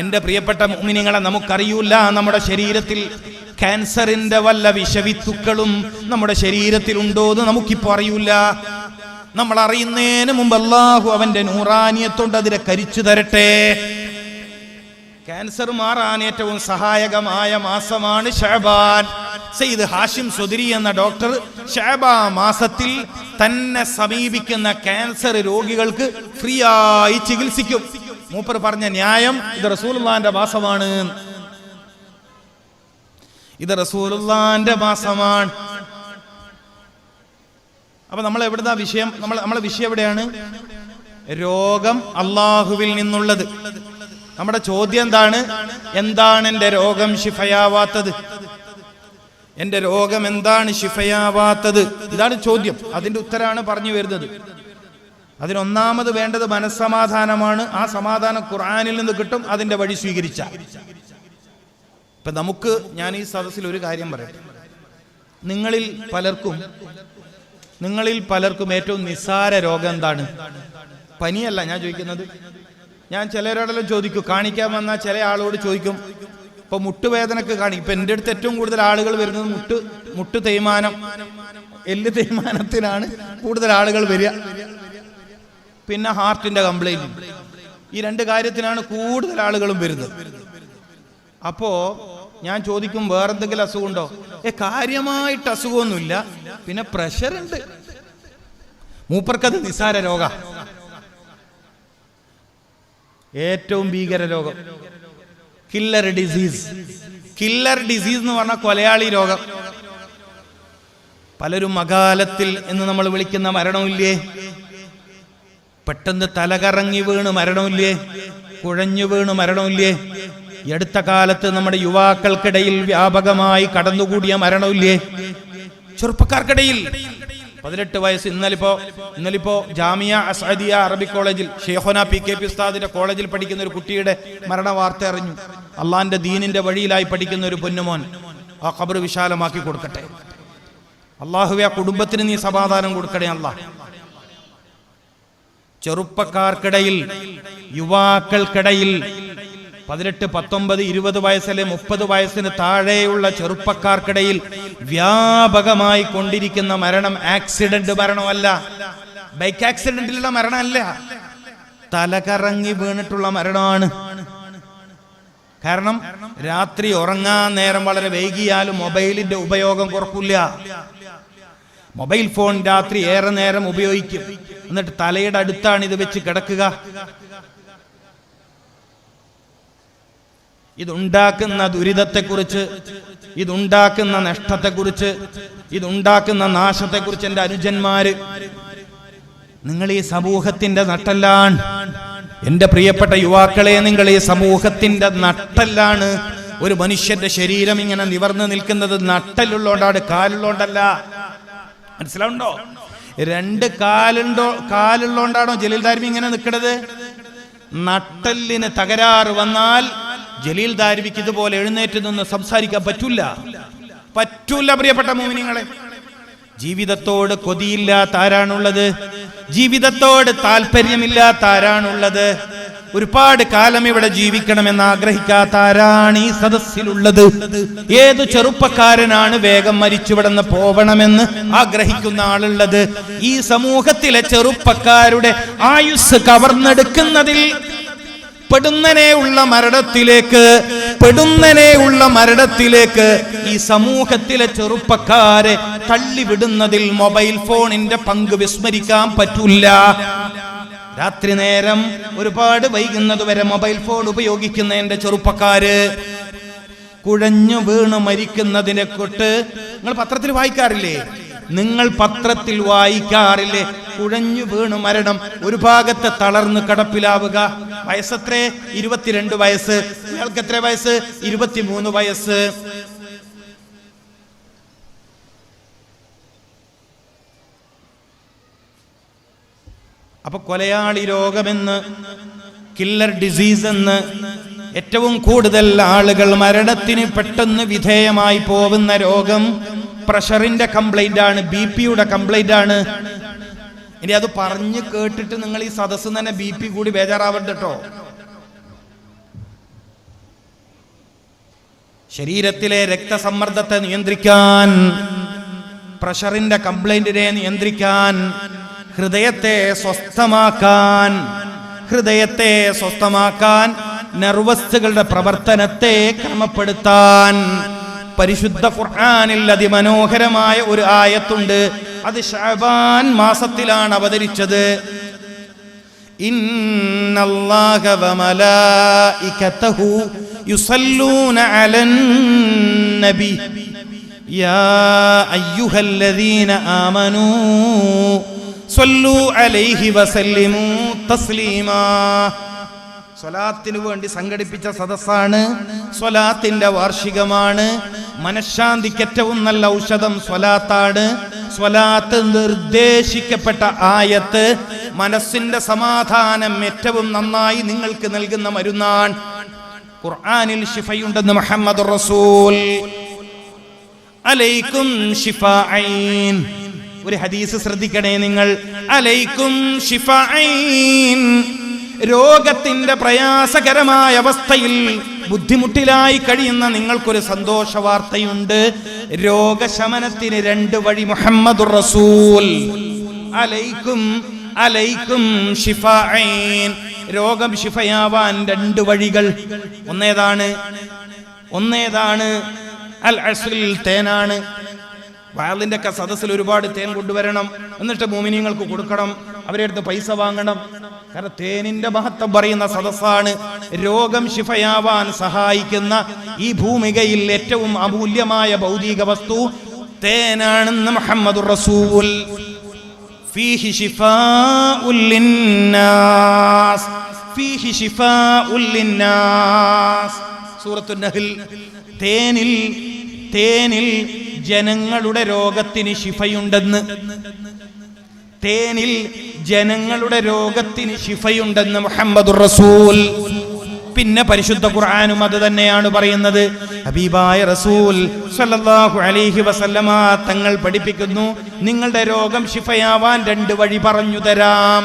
എന്റെ പ്രിയപ്പെട്ട മുഅ്മിനീങ്ങളെ നമുക്കറിയൂല നമ്മുടെ ശരീരത്തിൽ ക്യാൻസറിന്റെ വല്ല വിഷവിത്തുക്കളും നമ്മുടെ ശരീരത്തിൽ ഉണ്ടോ എന്ന് നമുക്കിപ്പോ അറിയൂല. നമ്മൾ അറിയുന്നതിന് മുമ്പ് അല്ലാഹു അവന്റെ നൂറാനിയത്തോണ്ട് അതിനെ കരിച്ചു തരട്ടെ. ക്യാൻസർ മാറാൻ ഏറ്റവും സഹായകമായ മാസമാണ് ഷഹബാൻ സെയ്ദ് ഹാഷിം സുധിരി എന്ന ഡോക്ടർ ഷഹബാ മാസത്തിൽ തന്നെ സമീപിക്കുന്ന ക്യാൻസർ രോഗികൾക്ക് ഫ്രീ ആയി ചികിത്സിക്കും. മൂപ്പർ പറഞ്ഞ ന്യായം ഇത് റസൂലുള്ളാന്റെ വാസമാണ്. ഇത് റസൂലുള്ളാന്റെ വാസമാണ്. അപ്പൊ നമ്മൾ എവിടുന്ന വിഷയം? നമ്മൾ നമ്മളെ വിഷയം എവിടെയാണ്? രോഗം അള്ളാഹുവിൽ നിന്നുള്ളത്. നമ്മുടെ ചോദ്യം എന്താണ്? എന്താണ് എന്റെ രോഗം ശിഫയാവാത്തത്? എന്റെ രോഗം എന്താണ് ശിഫയാവാത്തത്? ഇതാണ് ചോദ്യം. അതിന്റെ ഉത്തരാണ് പറഞ്ഞു വരുന്നത്. അതിനൊന്നാമത് വേണ്ടത് മനസ്സമാധാനമാണ്. ആ സമാധാനം ഖുർആനിൽ നിന്ന് കിട്ടും അതിന്റെ വഴി സ്വീകരിച്ച. ഇപ്പൊ നമുക്ക് ഞാൻ ഈ സദസ്സിൽ ഒരു കാര്യം പറയട്ടെ നിങ്ങളിൽ പലർക്കും നിങ്ങളിൽ പലർക്കും ഏറ്റവും നിസ്സാര രോഗം എന്താണ്? പനിയല്ല ഞാൻ ചോദിക്കുന്നത്. ഞാൻ ചിലരോടെല്ലാം ചോദിക്കും കാണിക്കാൻ വന്ന ചില ആളോട് ചോദിക്കും ഇപ്പൊ മുട്ടുവേദനക്ക് കാണി ഇപ്പൊ എന്റെ അടുത്ത് ഏറ്റവും കൂടുതൽ ആളുകൾ വരുന്നത് മുട്ട് മുട്ട് തേയ്മാനം. എല്ല് തേയ്മാനത്തിനാണ് കൂടുതൽ ആളുകൾ വരിക. പിന്നെ ഹാർട്ടിന്റെ കംപ്ലൈന്റ് ഈ രണ്ട് കാര്യത്തിനാണ് കൂടുതൽ ആളുകളും വരുന്നത്. അപ്പോ ഞാൻ ചോദിക്കും വേറെന്തെങ്കിലും അസുഖമുണ്ടോ? ഏ കാര്യമായിട്ട് അസുഖമൊന്നുമില്ല. പിന്നെ പ്രഷർ ഉണ്ട് മൂപ്പർക്കത് നിസാര രോഗ. ഏറ്റവും ഭീകര രോഗം. കില്ലർ ഡിസീസ് കില്ലർ ഡിസീസ് എന്ന് പറഞ്ഞാൽ കൊലയാളി രോഗം. പലരും അകാലത്തിൽ എന്ന് നമ്മൾ വിളിക്കുന്ന മരണമില്ലേ? പെട്ടെന്ന് തലകറങ്ങി വീണ് മരണമില്ലേ? കുഴഞ്ഞു വീണ് മരണമില്ലേ? ഈ അടുത്ത കാലത്ത് നമ്മുടെ യുവാക്കൾക്കിടയിൽ വ്യാപകമായി കടന്നുകൂടിയ മരണമില്ലേ? ചെറുപ്പക്കാർക്കിടയിൽ. പതിനെട്ട് വയസ്സ് ഇന്നലിപ്പോ ഇന്നലിപ്പോ ജാമിയ അസാദിയ അറബി കോളേജിൽ ഷേഹോന പി കെ പി ഉസ്താദിന്റെ കോളേജിൽ പഠിക്കുന്ന ഒരു കുട്ടിയുടെ മരണ വാർത്ത അറിഞ്ഞു. അള്ളാന്റെ ദീനിന്റെ വഴിയിലായി പഠിക്കുന്ന ഒരു പൊന്നുമോൻ ആ ഖബർ വിശാലമാക്കി കൊടുക്കട്ടെ. അള്ളാഹുവെ ആ കുടുംബത്തിന് നീ സമാധാനം കൊടുക്കണേ അള്ളാഹ് ചെറുപ്പക്കാർക്കിടയിൽ യുവാക്കൾക്കിടയിൽ പതിനെട്ട് പത്തൊമ്പത് ഇരുപത് വയസ്സിലെ മുപ്പത് വയസ്സിന് താഴെയുള്ള ചെറുപ്പക്കാർക്കിടയിൽ വ്യാപകമായി കൊണ്ടിരിക്കുന്ന മരണം ആക്സിഡന്റ് മരണമല്ല. ബൈക്ക് ആക്സിഡന്റിലുള്ള മരണമല്ല. തലകറങ്ങി വീണിട്ടുള്ള മരണമാണ്. കാരണം രാത്രി ഉറങ്ങാൻ നേരം വളരെ വൈകിയാലും മൊബൈലിന്റെ ഉപയോഗം കുറക്കില്ല. മൊബൈൽ ഫോൺ രാത്രി ഏറെ നേരം ഉപയോഗിക്കും. എന്നിട്ട് തലയുടെ അടുത്താണ് ഇത് വെച്ച് കിടക്കുക. ഇതുണ്ടാക്കുന്ന ദുരിതത്തെക്കുറിച്ച് ഇതുണ്ടാക്കുന്ന നഷ്ടത്തെക്കുറിച്ച് ഇതുണ്ടാക്കുന്ന നാശത്തെക്കുറിച്ച് എന്റെ അനുജന്മാര് നിങ്ങൾ ഈ സമൂഹത്തിന്റെ നട്ടല്ലാണ്. എന്റെ പ്രിയപ്പെട്ട യുവാക്കളെ നിങ്ങൾ ഈ സമൂഹത്തിന്റെ നട്ടല്ലാണ്. ഒരു മനുഷ്യന്റെ ശരീരം ഇങ്ങനെ നിവർന്നു നിൽക്കുന്നത് നട്ടലുള്ളോണ്ടാണ് കാലുള്ളോണ്ടല്ല. മനസ്സിലാവുണ്ടോ രണ്ട് കാലുണ്ടോ കാലുള്ളോണ്ടാണോ ജലീൽ ദാരിമി ഇങ്ങനെ നിൽക്കണത് നട്ടലിന് തകരാറ് വന്നാൽ ജലീൽ ദാരിമിക്ക് ഇതുപോലെ എഴുന്നേറ്റ് നിന്ന് സംസാരിക്കാൻ പറ്റൂല. പറ്റൂല പ്രിയപ്പെട്ട മോമിനിങ്ങളെ. ജീവിതത്തോട് കൊതിയില്ലാത്ത ആരാണുള്ളത്? ജീവിതത്തോട് താല്പര്യമില്ലാത്ത ആരാണുള്ളത്? ഒരുപാട് കാലം ഇവിടെ ജീവിക്കണമെന്ന് ആഗ്രഹിക്കാത്ത ആരാണ് ഈ സദസ്സിലുള്ളത്? ഏത് ചെറുപ്പക്കാരനാണ് വേഗം മരിച്ചുവിടന്ന് പോവണമെന്ന് ആഗ്രഹിക്കുന്ന ആളുള്ളത്? ഈ സമൂഹത്തിലെ ചെറുപ്പക്കാരുടെ ആയുസ് കവർന്നെടുക്കുന്നതിൽ പെടുന്നനെയുള്ള മരണത്തിലേക്ക് പെടുന്നനെയുള്ള മരണത്തിലേക്ക് ഈ സമൂഹത്തിലെ ചെറുപ്പക്കാരെ തള്ളിവിടുന്നതിൽ മൊബൈൽ ഫോണിന്റെ പങ്ക് വിസ്മരിക്കാൻ പറ്റൂല. രാത്രി നേരം ഒരുപാട് വൈകുന്നത് വരെ മൊബൈൽ ഫോൺ ഉപയോഗിക്കുന്ന എന്റെ ചെറുപ്പക്കാര്. കുഴഞ്ഞു വീണ് മരിക്കുന്നതിനെ കൊട്ട് നിങ്ങൾ പത്രത്തിൽ വായിക്കാറില്ലേ? നിങ്ങൾ പത്രത്തിൽ വായിക്കാറില്ലേ? കുഴഞ്ഞു വീണ് മരണം ഒരു ഭാഗത്ത് തളർന്ന് കടപ്പിലാവുക. വയസ്സത്രേ? ഇരുപത്തിരണ്ട് വയസ്സ്. ഇയാൾക്ക് എത്ര വയസ്സ്? ഇരുപത്തിമൂന്ന് വയസ്സ്. അപ്പൊ കൊലയാളി രോഗമെന്ന് കില്ലർ ഡിസീസ് എന്ന് ഏറ്റവും കൂടുതൽ ആളുകൾ മരണത്തിന് പെട്ടെന്ന് വിധേയമായി പോകുന്ന രോഗം പ്രഷറിന്റെ കംപ്ലൈന്റ് ആണ് ബി പിയുടെ കംപ്ലൈന്റ് ആണ്. ഇനി അത് പറഞ്ഞു കേട്ടിട്ട് നിങ്ങൾ ഈ സദസ്സ് തന്നെ ബി പി കൂടി ബേജാറാവണ്ട കേട്ടോ ശരീരത്തിലെ രക്തസമ്മർദ്ദത്തെ നിയന്ത്രിക്കാൻ പ്രഷറിന്റെ കംപ്ലൈന്റിനെ നിയന്ത്രിക്കാൻ ഹൃദയത്തെ സ്വസ്ഥമാക്കാൻ ഹൃദയത്തെ സ്വസ്ഥമാക്കാൻ നെർവസ്സുകളുടെ പ്രവർത്തനത്തെ ക്രമപ്പെടുത്താൻ. പരിശുദ്ധ ഖുർആാനിൽ അതിമനോഹരമായ ഒരു ആയത്തുണ്ട്. അത് ഷാബാൻ മാസത്തിലാണ് അവതരിച്ചത്. നബി. യാ ആമനൂ സ്വലാത്തിനു വേണ്ടി സംഘടിപ്പിച്ച സദസ്സാണ്. സ്വലാത്തിന്റെ വാർഷികമാണ്. മനഃശാന്തിക്ക് ഏറ്റവും നല്ല ഔഷധം സ്വലാത്താണ്. സ്വലാത്ത് നിർദ്ദേശിക്കപ്പെട്ട ആയത്ത് മനസ്സിന്റെ സമാധാനം ഏറ്റവും നന്നായി നിങ്ങൾക്ക് നൽകുന്ന മരുന്നാണ്. ഖുർആനിൽ ഷിഫയുണ്ടെന്ന് മുഹമ്മദ് റസൂൽ. അലൈക്കും ഷിഫ ഒരു ഹദീസ് ശ്രദ്ധിക്കണേ നിങ്ങൾ. അലൈക്കും രോഗത്തിന്റെ പ്രയാസകരമായ അവസ്ഥയിൽ ബുദ്ധിമുട്ടിലായി കഴിയുന്ന നിങ്ങൾക്കൊരു സന്തോഷ വാർത്തയുണ്ട്. രോഗശമനത്തിന് രണ്ട് വഴി മുഹമ്മദ് റസൂൽ. അലൈക്കും അലൈക്കും രോഗം ഷിഫയാവാൻ രണ്ട് വഴികൾ. ഒന്നേതാണ് ഒന്നേതാണ് അൽ അസുൽ തേനാണ്. വാളിന്റെ ഒക്കെ സദസ്സിൽ ഒരുപാട് തേൻ കൊണ്ടുവരണം. എന്നിട്ട് മോമിനിയങ്ങൾക്ക് കൊടുക്കണം. അവരെ അടുത്ത് പൈസ വാങ്ങണം. കാരണം തേനിന്റെ മഹത്വം പറയുന്ന സദസ്സാണ്. രോഗം ശിഫയാവാൻ സഹായിക്കുന്ന ഈ ഭൂമികയിൽ ഏറ്റവും അമൂല്യമായ ഭൗതിക വസ്തു തേനാണെന്ന് മുഹമ്മദ് റസൂൽ. ഫീഹി തേനിൽ തേനിൽ ജനങ്ങളുടെ രോഗത്തിന് ശിഫയുണ്ടെന്ന്. തേനിൽ ജനങ്ങളുടെ രോഗത്തിന് ശിഫയുണ്ടെന്ന് മുഹമ്മദ് റസൂൽ. പിന്നെ പരിശുദ്ധ ഖുർആാനും അത് തന്നെയാണ് പറയുന്നത്. ഹബീബായ റസൂൽ സല്ലല്ലാഹു അലൈഹി വസല്ലമ തങ്ങൾ പഠിപ്പിക്കുന്നു നിങ്ങളുടെ രോഗം ശിഫയാവാൻ രണ്ട് വഴി പറഞ്ഞു തരാം.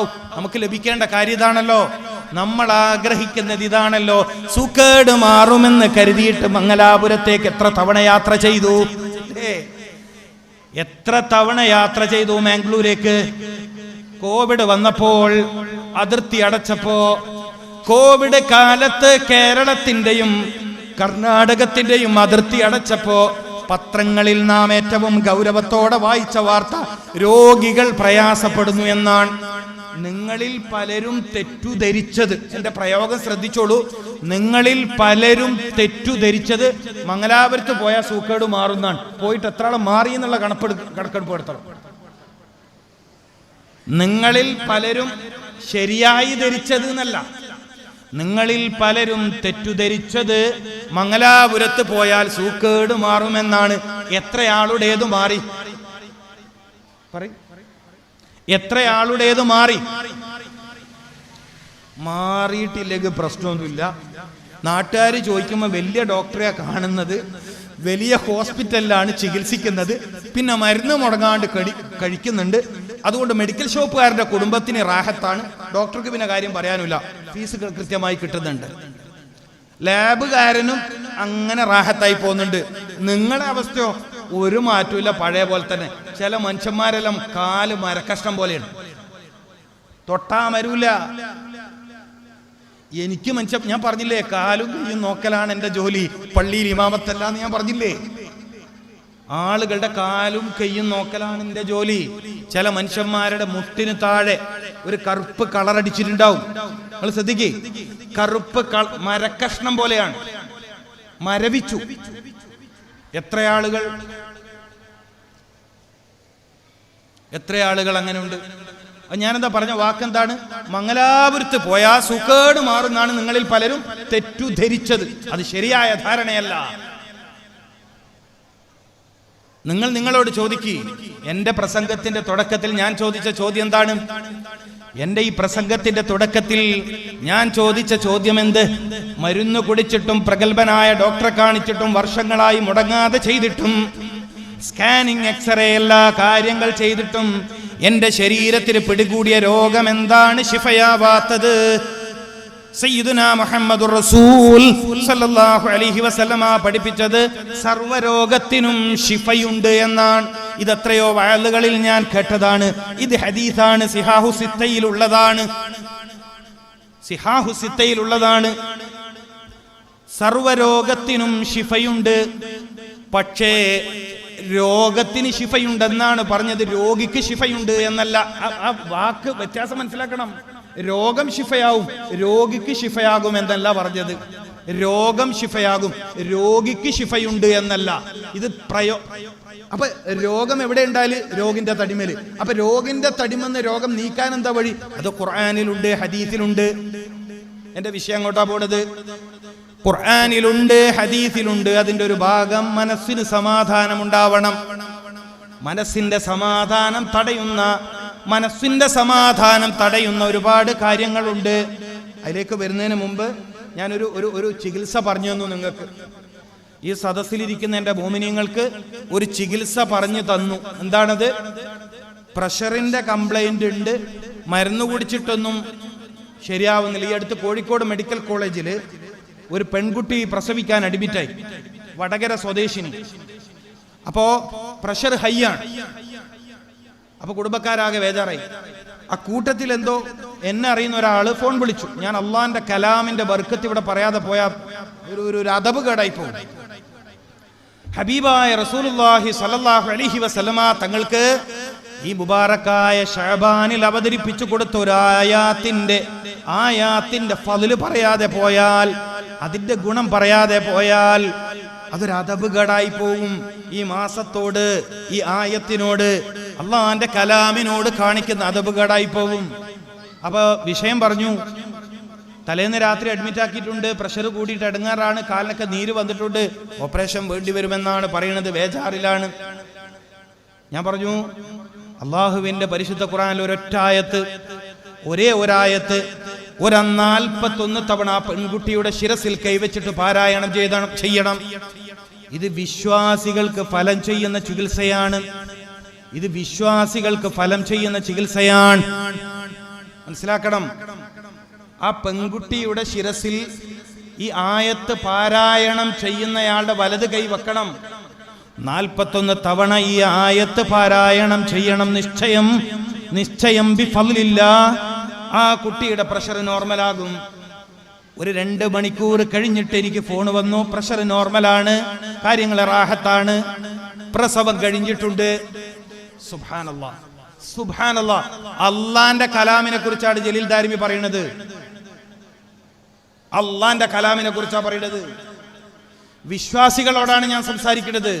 ഔ നമുക്ക് ലഭിക്കേണ്ട കാര്യം ഇതാണല്ലോ. നമ്മൾ ആഗ്രഹിക്കുന്നത് ഇതാണല്ലോ. സുക്കേട് മാറുമെന്ന് കരുതിയിട്ട് മംഗലാപുരത്തേക്ക് എത്ര തവണ യാത്ര ചെയ്തു? എത്ര തവണ യാത്ര ചെയ്തു മാംഗ്ലൂരേക്ക്? കോവിഡ് വന്നപ്പോൾ അതിർത്തി അടച്ചപ്പോ കോവിഡ് കാലത്ത് കേരളത്തിന്റെയും കർണാടകത്തിന്റെയും അതിർത്തി അടച്ചപ്പോ പത്രങ്ങളിൽ നാം ഏറ്റവും ഗൗരവത്തോടെ വായിച്ച വാർത്ത രോഗികൾ പ്രയാസപ്പെടുന്നു എന്നാണ്. നിങ്ങളിൽ പലരും തെറ്റുധരിച്ചത്. എന്റെ പ്രയോഗം ശ്രദ്ധിച്ചോളൂ. നിങ്ങളിൽ പലരും തെറ്റുധരിച്ചത് മംഗലാപുരത്ത് പോയ സൂക്കേട് മാറുന്നാണ്. പോയിട്ട് എത്ര ആൾ മാറി എന്നുള്ള കണക്കെടുപ്പ് നിങ്ങളിൽ പലരും ശരിയായി ധരിച്ചത് എന്നല്ല. നിങ്ങളിൽ പലരും തെറ്റുധരിച്ചത് മംഗലാപുരത്ത് പോയാൽ സൂക്കേട് മാറുമെന്നാണ്. എത്രയാളുടേത് മാറി? പറയും. എത്ര ആളുടേത് മാറി? മാറിയിട്ടില്ലെങ്കിൽ പ്രശ്നമൊന്നുമില്ല. നാട്ടുകാർ ചോദിക്കുമ്പോൾ വലിയ ഡോക്ടറെ കാണുന്നത്. വലിയ ഹോസ്പിറ്റലിലാണ് ചികിത്സിക്കുന്നത്. പിന്നെ മരുന്ന് മുടങ്ങാണ്ട് കടി കഴിക്കുന്നുണ്ട്. അതുകൊണ്ട് മെഡിക്കൽ ഷോപ്പുകാരുടെ കുടുംബത്തിന് റാഹത്താണ്. ഡോക്ടർക്ക് പിന്നെ കാര്യം പറയാനില്ല ഫീസ് കൃത്യമായി കിട്ടുന്നുണ്ട്. ലാബുകാരനും അങ്ങനെ റാഹത്തായി പോകുന്നുണ്ട്. നിങ്ങളുടെ അവസ്ഥയോ? ഒരു മാറ്റമില്ല പഴയ പോലെ തന്നെ. ചില മനുഷ്യന്മാരെല്ലാം കാൽ മരക്കഷ്ണം പോലെയാണ്. തൊട്ടാ മരൂല എനിക്ക് മനുഷ്യ ഞാൻ പറഞ്ഞില്ലേ കാലും കയ്യും നോക്കലാണ് എന്റെ ജോലി. പള്ളിയിൽ ഇമാമത്തല്ല എന്ന് ഞാൻ പറഞ്ഞില്ലേ? ആളുകളുടെ കാലും കയ്യും നോക്കലാണ് എന്റെ ജോലി. ചില മനുഷ്യന്മാരുടെ മുട്ടിന് താഴെ ഒരു കറുപ്പ് കളർ അടിച്ചിട്ടുണ്ടാവും. നിങ്ങൾ ശ്രദ്ധിക്കേ. കറുപ്പ് മരക്കഷ്ണം പോലെയാണ്. മരവിച്ചു. എത്ര ആളുകൾ എത്ര ആളുകൾ അങ്ങനെ ഉണ്ട് ഞാനെന്താ പറഞ്ഞ വാക്കെന്താണ്? മംഗലാപുരത്ത് പോയാ സുഖേട് മാറുന്നാണ് നിങ്ങളിൽ പലരും തെറ്റുധരിച്ചത്. അത് ശരിയായ ധാരണയല്ല. നിങ്ങൾ നിങ്ങളോട് ചോദിക്കി എന്റെ പ്രസംഗത്തിന്റെ തുടക്കത്തിൽ ഞാൻ ചോദിച്ച ചോദ്യം എന്താണ്? എന്റെ ഈ പ്രസംഗത്തിന്റെ തുടക്കത്തിൽ ഞാൻ ചോദിച്ച ചോദ്യം എന്ത്? മരുന്ന് കുടിച്ചിട്ടും പ്രഗത്ഭനായ ഡോക്ടറെ കാണിച്ചിട്ടും വർഷങ്ങളായി മുടങ്ങാതെ ചെയ്തിട്ടും സ്കാനിങ് എക്സ്റേ എല്ലാ കാര്യങ്ങൾ ചെയ്തിട്ടും എന്റെ ശരീരത്തിൽ പിടികൂടിയ രോഗം എന്താണ് ശിഫയാവാത്തത് റസൂൽ സല്ലല്ലാഹു അലൈഹി വസല്ലമ പഠിപ്പിച്ചത് സർവരോഗത്തിനും ശിഫയുണ്ട് എന്നാണ്. ഇതെത്രയോ വയലുകളിൽ ഞാൻ കേട്ടതാണ്. ഇത് ഹദീസാണ് സിഹാഹു സിത്തയിലുള്ളതാണ്. സിഹാഹു സിത്തയിലുള്ളതാണ്. സർവരോഗത്തിനും ശിഫയുണ്ട്. പക്ഷേ രോഗത്തിന് ശിഫയുണ്ടെന്നാണ് പറഞ്ഞത്. രോഗിക്ക് ശിഫയുണ്ട് എന്നല്ല. ആ- വാക്ക് വ്യത്യാസം മനസ്സിലാക്കണം. രോഗം ശിഫയാവും. രോഗിക്ക് ശിഫയാകും എന്നല്ല പറഞ്ഞത്. രോഗം ശിഫയാകും. രോഗിക്ക് ശിഫയുണ്ട് എന്നല്ല. ഇത് പ്രയോ അപ്പൊ രോഗം എവിടെ ഉണ്ടായാൽ? രോഗിന്റെ തടിമേൽ. അപ്പൊ രോഗിന്റെ തടിമെന്ന് രോഗം നീക്കാൻ എന്താ വഴി? അത് ഖുർആാനിലുണ്ട് ഹദീസിലുണ്ട്. എന്റെ വിഷയം അങ്ങോട്ടാ പോണത്. ഖുർആാനിലുണ്ട് ഹദീസിലുണ്ട്. അതിന്റെ ഒരു ഭാഗം മനസ്സിന് സമാധാനം ഉണ്ടാവണം മനസ്സിന്റെ സമാധാനം തടയുന്ന മനസ്സിന്റെ സമാധാനം തടയുന്ന ഒരുപാട് കാര്യങ്ങളുണ്ട്. അതിലേക്ക് വരുന്നതിന് മുമ്പ് ഞാനൊരു ഒരു ഒരു ചികിത്സ പറഞ്ഞു തന്നു നിങ്ങൾക്ക്. ഈ സദസ്സിലിരിക്കുന്ന എന്റെ ഭൂമിനിയങ്ങൾക്ക് ഒരു ചികിത്സ പറഞ്ഞു തന്നു. എന്താണത്? പ്രഷറിന്റെ കംപ്ലൈന്റ് ഉണ്ട്. മരുന്ന് കുടിച്ചിട്ടൊന്നും ശരിയാവുന്നില്ല. ഈ അടുത്ത് കോഴിക്കോട് മെഡിക്കൽ കോളേജിൽ ഒരു പെൺകുട്ടി പ്രസവിക്കാൻ അഡ്മിറ്റായി. വടകര സ്വദേശിനി. അപ്പോ പ്രഷർ ഹൈ ആണ് അപ്പൊ കുടുംബക്കാരാകെ വേദാറായി ആ കൂട്ടത്തിൽ എന്തോ എന്നെ അറിയുന്ന ഒരാൾ ഫോൺ വിളിച്ചു. ഞാൻ അള്ളാന്റെ കലാമിന്റെ ബർക്കത്ത് ഇവിടെ പറയാതെ പോയാ ഒരു ഒരു അതബ് കേടായി പോകും. ഹബീബായ റസൂലുള്ളാഹി സ്വല്ലല്ലാഹു അലൈഹി തങ്ങൾക്ക് ഈ മുബാറക്കായ ഷഹബാനിൽ അവതരിപ്പിച്ചു കൊടുത്ത ഒരു ആയാത്തിന്റെ ആയാത്തിന്റെ ഫതിൽ പറയാതെ പോയാൽ അതിന്റെ ഗുണം പറയാതെ പോയാൽ അതൊരു പോവും. ഈ മാസത്തോട് ഈ ആയത്തിനോട് അള്ളാന്റെ കലാമിനോട് കാണിക്കുന്ന അതപുകേടായി പോവും. അപ്പൊ വിഷയം പറഞ്ഞു. തലേന്ന് രാത്രി അഡ്മിറ്റ് ആക്കിയിട്ടുണ്ട്. പ്രഷർ കൂടിയിട്ട് അടങ്ങാറാണ്. കാലിനൊക്കെ നീര് വന്നിട്ടുണ്ട്. ഓപ്പറേഷൻ വേണ്ടി വരുമെന്നാണ് പറയുന്നത്. വേജാറിലാണ് ഞാൻ പറഞ്ഞു അള്ളാഹുവിന്റെ പരിശുദ്ധ ഖുറാനിൽ ഒരൊറ്റായത്ത് ഒരേ ഒരായത്ത് ഒരനാൽപ്പത്തൊന്ന് തവണ ആ പെൺകുട്ടിയുടെ ശിരസിൽ കൈവച്ചിട്ട് പാരായണം ചെയ്ത ചെയ്യണം. ഇത് വിശ്വാസികൾക്ക് ഫലം ചെയ്യുന്ന ചികിത്സയാണ്. ഇത് വിശ്വാസികൾക്ക് ഫലം ചെയ്യുന്ന ചികിത്സയാണ്. മനസ്സിലാക്കണം? ആ പെൺകുട്ടിയുടെ ശിരസിൽ ഈ ആയത്ത് പാരായണം ചെയ്യുന്നയാളുടെ വലത് കൈ വെക്കണം. നാൽപ്പത്തൊന്ന് തവണ ഈ ആയത്ത് പാരായണം ചെയ്യണം. നിശ്ചയം നിശ്ചയം ബിഫലില്ല ആ കുട്ടിയുടെ പ്രഷർ നോർമലാകും. ഒരു രണ്ട് മണിക്കൂർ കഴിഞ്ഞിട്ട് എനിക്ക് ഫോൺ വന്നു. പ്രഷർ നോർമലാണ്. കാര്യങ്ങൾ റാഹത്താണ്. പ്രസവം കഴിഞ്ഞിട്ടുണ്ട്. അള്ളാന്റെ കലാമിനെ കുറിച്ചാണ് ജലീൽ ദാരിമി പറയുന്നത്. അള്ളാന്റെ കലാമിനെ കുറിച്ചാണ് പറയുന്നത്. വിശ്വാസികളോടാണ് ഞാൻ സംസാരിക്കുന്നത്.